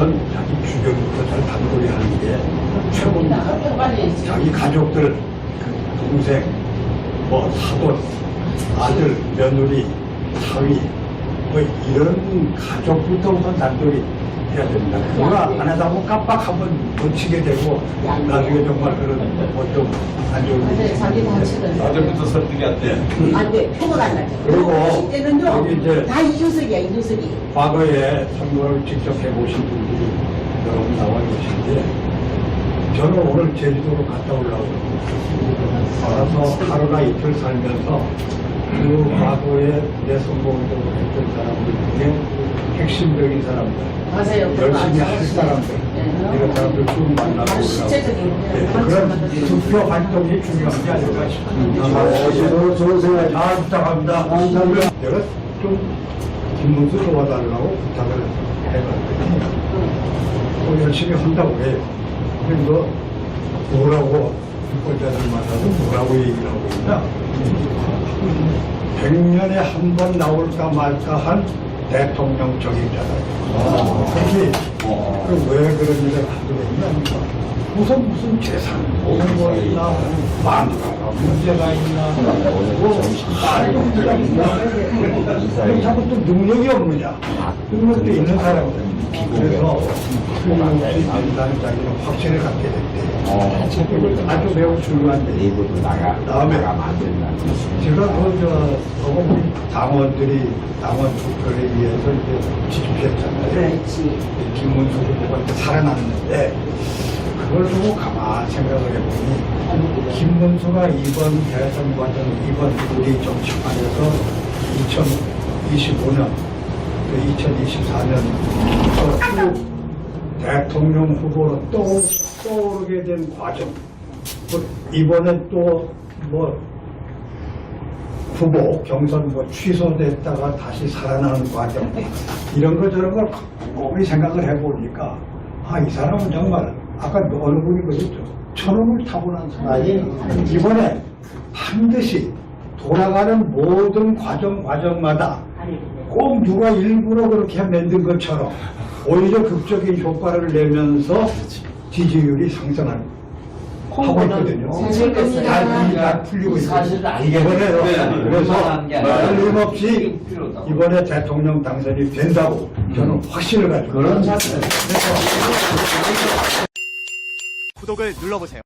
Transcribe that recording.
우선 자기 주변부터 잘 단골이 하는 게 최고입니다. 자기 가족들, 그 동생, 뭐 사돈, 아들, 며느리, 사위, 뭐 이런 가족부터 우선 단돌이 해야 됩니다. 그거 안 하다 보면 깜빡하면 놓치게 되고 나중에 정말 그런 뭐좀 안 좋은 일이 맞아요. 자기 다치는. 아들부터 설득이 안 돼. 안 돼. 표가 안 나죠. 그리고 때는요. 여기 이제 다 이준석이야, 이준석이. 과거에 선거를 직접 해보신 분들이 여러 분 나와 계신데 저는 오늘 제주도로 갔다 오려고 알아서 하루나 이틀 살면서 그 과거에 내 선거운동을 했던 사람들 중에 핵심적인 사람들 맞아요. 열심히 할 사람들 네. 이런 사람들 쭉 만나고 실제적인 네, 그런 투표 활동이 중요한 게 아닐까 싶습니다. 좋은, 좋은 생각. 잘 부탁합니다. 감사합니다. 내가 좀 김문수 도와달라고 부탁을 해봤더니 또 열심히 한다고 해요. 근데 뭐 뭐라고 유권자들 만나서 뭐라고 얘기를 하고 있냐? 100년에 한 번 나올까 말까 한 대통령 적임자다. 특히 그왜 그런 일을 하게 됐냐? 무슨 무슨 재산, 뭐가 있나, 만가가 문제가 있나, 뭐 사용자가 있나, 그럼 자꾸 또 능력이 없느냐? 능력도 있는 사람들. 그래서 나는 자기는 확신을 갖게 됐대. 아주 매우 중요한데. 다음에 나가면 안 된다. 제가 그, 저, 어머니 당원들이, 당원 투표를 위해서 이제 지집했잖아요. 그렇지. 김문수 후보가 이제 살아났는데, 그걸 보고 가만 생각을 해보니, 김문수가 이번 대선 과정, 이번 우리 정치판에서 2025년, 2024년, 쭉 대통령 후보로 또 떠오르게 된 과정, 뭐 이번에 또뭐 후보 경선 뭐 취소됐다가 다시 살아나는 과정. 이런 거 저런 걸 곰곰이 생각을 해보니까 아 이 사람은 정말 아까 어느 분이 그랬죠. 천음을 타고난 사람이 이번에 반드시 돌아가는 모든 과정 과정마다 꼭 누가 일부러 그렇게 만든 것처럼 오히려 극적인 효과를 내면서 지지율이 상승하는 하고 있거든요. 사실 그렇습니다. 다, 다 풀리고. 사실은 알게 네, 그래서 아니라 틀림없이 필요하다고. 이번에 대통령 당선이 된다고 저는 확신을 가지고 그런 사실. 그래서 구독을 눌러보세요.